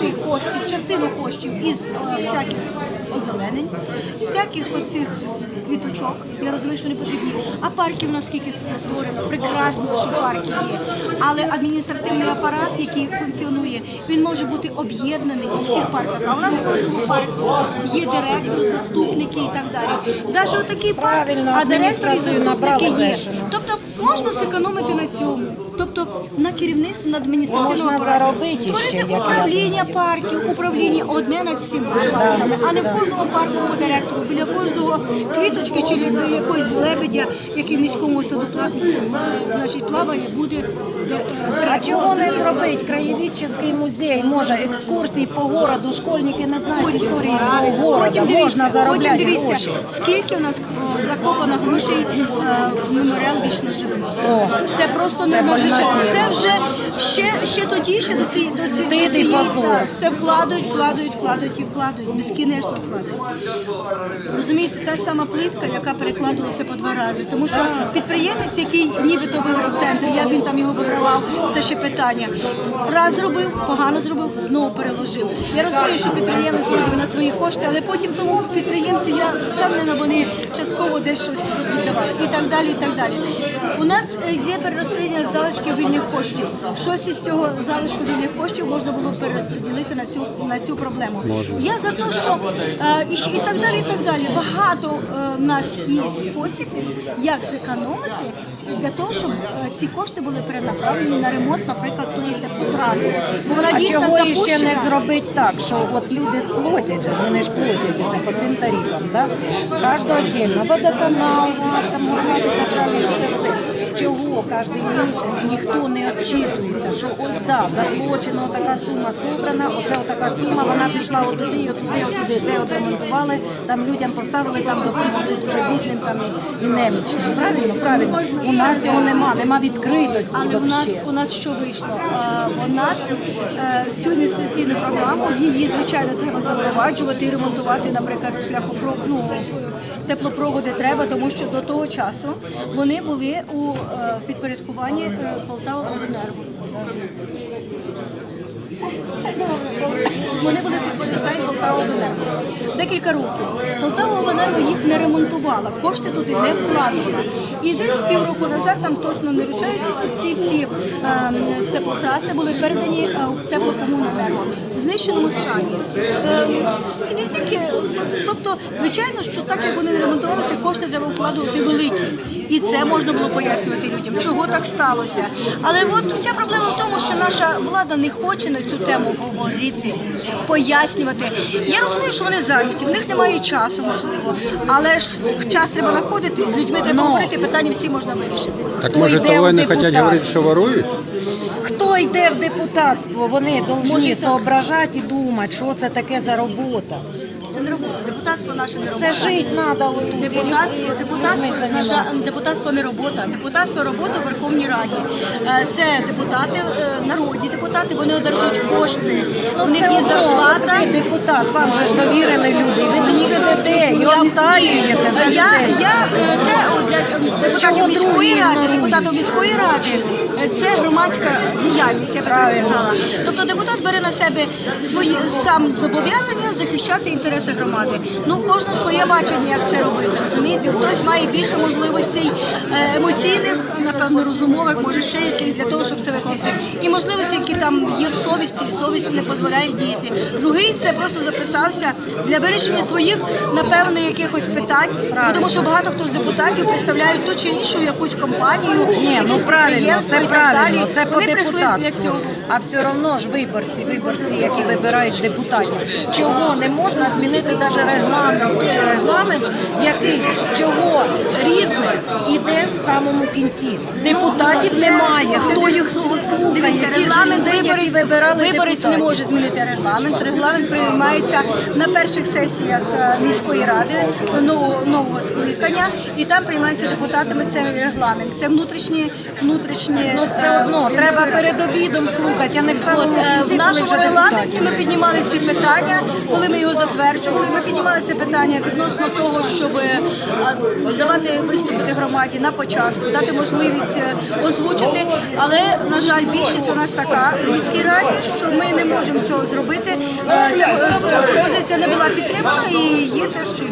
тих коштів, частину коштів із е, всяких озеленень, всяких оцих квіточок. Я розумію, що не потрібні. А парків у нас скільки створено, прекрасно, що парки є. Але адміністративний апарат, який функціонує, він може бути об'єднаний у всіх парках. А у нас в кожному парку є директор, заступники і так далі. Навіть отакий парк, а директор і заступники є. Тобто можна зекономити на цьому. Тобто на керівництві, на адміністративному апараті. створити управління парків, управління одне над всіма парками, а не в кожному парку по директору, біля кожного квіточки чи якогось лебедя, який в міському саду значить, плаває, буде де- е, А чого не зробити? Краєвідчий музей може екскурсії по городу, школьники не знають історії свого города, Потім можна дивіться, потім дивіться, гроші. скільки в нас е, закопано грошей е, в меморіал вічно живим. Це просто не. Це вже ще, ще тоді, ще до цієї до цієї- позор. все вкладають, вкладають, вкладають і вкладають. Безкінечно. Розумієте, та сама плитка, яка перекладувалася по два рази. Тому що підприємець, який нібито виграв тендер, як він там його вигравав, це ще питання. Раз зробив, погано зробив, знову переложив. Я розумію, що підприємець зробив на свої кошти, але потім тому підприємцю я впевнена, вони частково десь щось віддавали і так далі. І так далі. У нас е, є перерозподілення залишків вільних коштів. Щось із цього залишку вільних коштів можна було перерозподілити на цю на цю проблему. Я за те, що е, і, і так далі, і так далі. Багато е, в нас є спосібів, як зекономити для того, щоб е, ці кошти були перенаправлені на ремонт, наприклад, тої теплотраси. Бо вона А дійсно чого ще не зробити так, що от люди сплотять, ж, вони ж платять це по цим тарифам, да? Кожного віддільно, водоканал, нас там, газ і так далі, це все. Чого кожен місяць ніхто не відчитується, що ось да, заплачено така сума собрана, оце така сума, вона пішла отуди, отуди, отуди, де отремонтували, там людям поставили, там допомогли дуже бідним там і, і немічним. Правильно, правильно. У нас цього нема, нема відкритості. Але у нас у нас що вийшло? А, У нас е, цю інвестиційну програму її звичайно треба запроваджувати і ремонтувати, наприклад, шляхопро... ну, теплопроводи треба, тому що до того часу вони були у е, підпорядкуванні е, Полтава Обленерго. Вони були підпорядковані Полтава Обленерго. Декілька років. Полтава Обленерго їх не ремонтувала, кошти туди не вкладувала. І десь півроку назад, там точно не ручаюсь, ці всі е, теплотраси були передані е, в теплокомуненерго в знищеному стані. Е, і не тільки, тобто, звичайно, що так як вони не ремонтувалися, кошти треба вкладувати великі. І це можна було пояснювати людям, чого так сталося. Але от вся проблема в тому, що наша влада не хоче на цю тему говорити, пояснювати. Я розумію, що вони зайняті, в них немає часу, можливо, але ж час треба знаходити, з людьми треба Ну. говорити, питання всі можна вирішити. Так Хто може йде того в й не хочуть депутатство? говорити, що ворують? Хто йде в депутатство, вони повинні соображати і думати, що це таке за робота. Це не робота. Депутатство наше не Все робота. жити треба отут. Депутатство, депутатство, Людьми на жаль, займатися. депутатство не робота. Депутатство робота в Верховній Раді. Е, Це депутати, е, народні депутати, вони одержують кошти. Ну, У них є зарплата. депутат, вам же ж довірили люди, і ви тут сидите і відстаюєте за Я, людей. я е, це о, для депутатів міської ради, депутатів міської ради. Це громадська діяльність, я так Правильно. сказала. Тобто депутат бере на себе свої сам зобов'язання захищати інтереси громади. Ну у кожного своє бачення, як це робити. Розумієте, хтось має більше можливостей е, емоційних, напевно, розумових, може ще яких для того, щоб це виконати. І можливості, які там є в совісті, і совість не дозволяє діяти. Другий це просто записався для вирішення своїх, напевно, якихось питань, тому що багато хто з депутатів представляють ту чи іншу якусь компанію, Ні, ну правильно, це і так далі. це Вони прийшли для цього. А все одно ж виборці, виборці, які вибирають депутатів, чого не можна змінити навіть регламент, регламент, який чого різне іде в самому кінці. Депутатів Ну, немає. це Хто їх слухає? Регламент виборець, вибирали виборець не може змінити регламент. Регламент приймається на перших сесіях е, міської ради нового, нового скликання, і там приймається депутатами цей регламент. Це внутрішні внутрішні Ну, все одно е, треба перед обідом слухати слухати, а не в самому е, кінці, в коли нашому вже регламенті депутатів. ми піднімали ці питання, коли ми його затверджували. Ми піднімали це питання відносно того, щоб е, давати виступити громаді на початку, дати можливість е, озвучити. Але на жаль, більшість у нас така в міській раді, що ми не можемо цього зробити. Е, Ця е, пропозиція не була підтримана і є те, що є.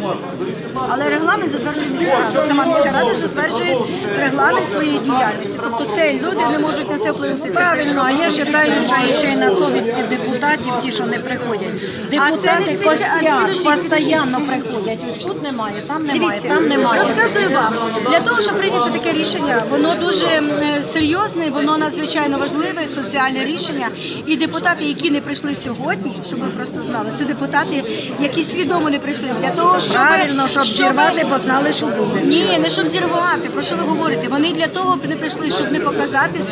Але регламент затверджує міська рада. Сама міська рада затверджує регламент своєї діяльності. Тобто це люди не можуть на це вплинути. Це Правильно, а я вважаю, що ще й на совісті депутатів, ті, що не приходять. А це не Депутати спеці- а, костяк, підождіть, постійно приходять. От Тут немає, там немає, Дивіться, там немає. розказую вам. Для того, щоб прийняти таке рішення, воно дуже е, серйозне, воно надзвичайно важливе, соціальне рішення. І депутати, які не прийшли сьогодні, щоб ви просто знали, це депутати, які свідомо не прийшли. Для того, щоб Правильно, щоб зірвати, бо знали, що буде. Ні, не щоб зірвати. Про що ви говорите? Вони для того не прийшли, щоб не показати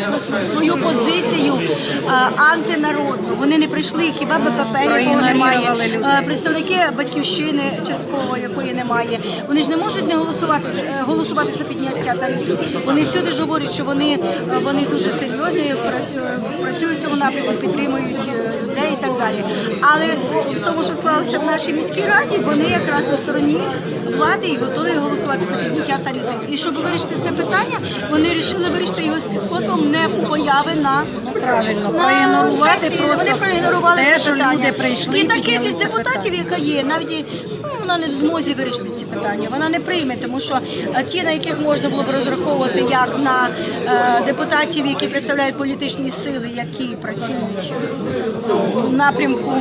свою позицію а, антинародну. Вони не прийшли, хіба БПП якого немає, а, представники батьківщини частково якої немає. Вони ж не можуть не голосувати е, голосувати за підняття тарифів. Вони всюди ж говорять, що вони, е, вони дуже серйозні, працюють в цьому напрямку, підтримують е, людей і так далі. Але в тому, що склалося в нашій міській раді, вони якраз на стороні влади і готові голосувати за підняття тарифів. І щоб вирішити це питання, вони вирішили вирішити його способом не появи на Правильно, на проігнорувати сесії. просто вони проігнорували те, це що питання. люди прийшли, і та підняли кількість депутатів, яка є, навіть ну, вона не в змозі вирішити ці питання. Вона не прийме, тому що е, ті, на яких можна було б розраховувати, як на е, депутатів, які представляють політичні сили, які працюють в напрямку,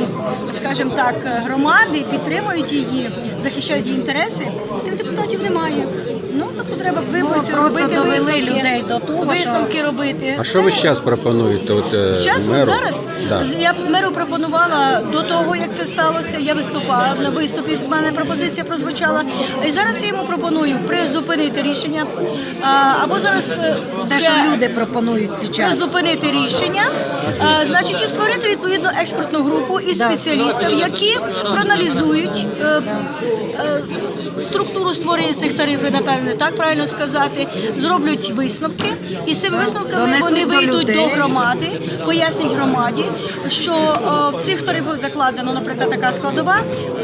скажімо так, громади, підтримують її, захищають її інтереси, тих депутатів немає. Ну тобто треба виборцю просто робити довели висновки, людей до того, що- висновки робити. А що ви зараз пропонуєте? От, е, Зараз от меру? зараз Да. з- я меру пропонувала до того, як це сталося. Я виступала на виступі. в мене пропозиція прозвучала. І зараз я йому пропоную призупинити рішення а, або зараз е, Те, вже що люди пропонують зараз. призупинити рішення, а, значить, і створити відповідну експертну групу із Да. спеціалістів, які проаналізують е, е, структуру створення цих тарифів, напевне, так правильно сказати, зроблять висновки, і з цими висновками Донесуть вони вийдуть людей. до громади, пояснять громаді, що е, в цих тарифах закладено, наприклад, така складова,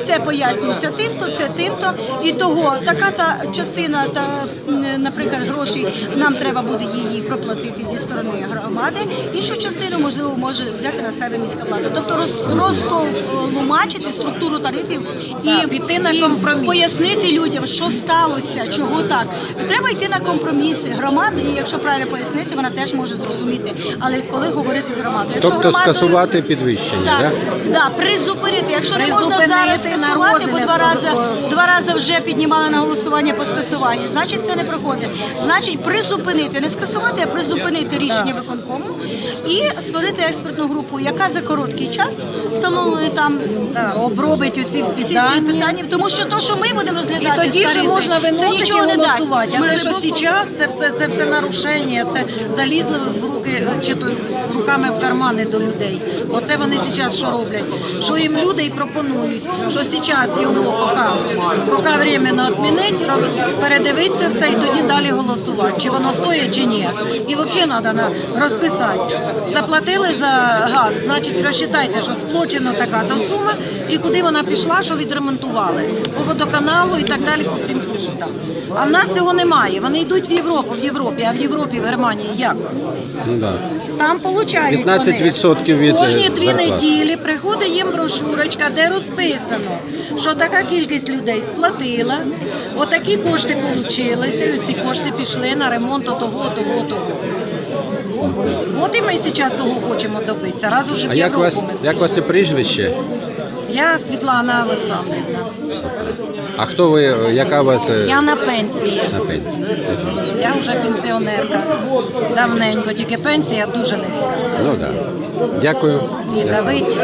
це пояснюється тим-то, це тим-то, і того така та частина та, наприклад, грошей нам треба буде її проплатити зі сторони громади. Іншу частину можливо може взяти на себе міська влада. Тобто роз, розтолумачити структуру тарифів і, Так, піти на і пояснити людям, що сталося, чого так. Треба йти на компроміси. Громада, якщо правильно пояснити, вона теж може зрозуміти. Але коли говорити з громадою, якщо Тобто громада- скасувати підвищення, так, да? да, призупинити. Якщо не можна Призупинити зараз на скасувати, бо розгляд два рази, два рази вже піднімали на голосування по скасуванні, значить це не проходить. Значить, призупинити, не скасувати, а призупинити рішення виконкому і створити експертну групу, яка за короткий час встановлює там Так, обробить оці всі всі ці дані. питання, тому що то, що ми будемо І тоді вже можна це виносити і нічого не дасть. Голосувати. А те, що зараз, це все, це все нарушення, це залізли в руки чи то руками в кармани до людей. Оце вони зараз що роблять? Що їм люди і пропонують, що зараз його поки, поки временно відмінить, передивитися все і тоді далі голосувати, чи воно стоїть, чи ні. І взагалі треба розписати. Заплатили за газ, значить розчитайте, що сплочено така то сума, і куди вона пішла, що відремонтували. По водоканалу і так далі, по всім пунктам. А в нас цього немає. Вони йдуть в Європу, в Європі, а в Європі, в Германії як? Ну, да. Там получають 15% вони. від, е, Кожні дві зарплати. неділі приходить їм брошурочка, де розписано, що така кількість людей сплатила, отакі кошти получилися, і ці кошти пішли на ремонт того, того, того. От і ми зараз того хочемо добитися. Раз уже в А як Європу вас, ми як вас і прізвище? Я Світлана Олександрівна. А хто ви, яка у вас е, Я на пенсії. на пенсії? Я вже пенсіонерка. Давненько, тільки пенсія дуже низька. Ну так. Да. Дякую. І давить.